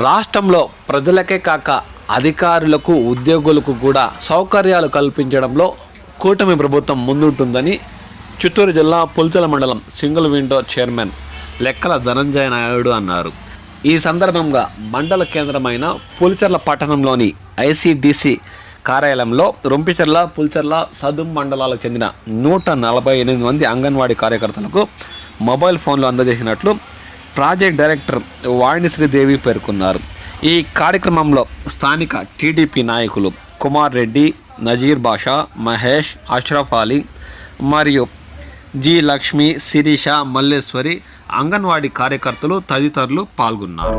రాష్ట్రంలో ప్రజలకే కాక అధికారులకు ఉద్యోగులకు కూడా సౌకర్యాలు కల్పించడంలో కూటమి ప్రభుత్వం ముందుంటుందని చిత్తూరు జిల్లా పుల్చల మండలం సింగిల్ విండో చైర్మన్ లెక్కల ధనంజయ నాయుడు అన్నారు. ఈ సందర్భంగా మండల కేంద్రమైన పులిచెర్ల పట్టణంలోని ఐసిడిసి కార్యాలయంలో రొంపిచెర్ల పుల్చెర్ల సదుం మండలాలకు చెందిన నూట నలభై ఎనిమిది మంది అంగన్వాడీ కార్యకర్తలకు మొబైల్ ఫోన్లు అందజేసినట్లు ప్రాజెక్ట్ డైరెక్టర్ వాణిశ్రీదేవి పేర్కొన్నారు. ఈ కార్యక్రమంలో స్థానిక టీడీపీ నాయకులు కుమార్ రెడ్డి నజీర్ బాషా మహేష్ అష్రఫ్ అలీ మరియు జి లక్ష్మి శిరీష మల్లేశ్వరి అంగన్వాడీ కార్యకర్తలు తదితరులు పాల్గొన్నారు.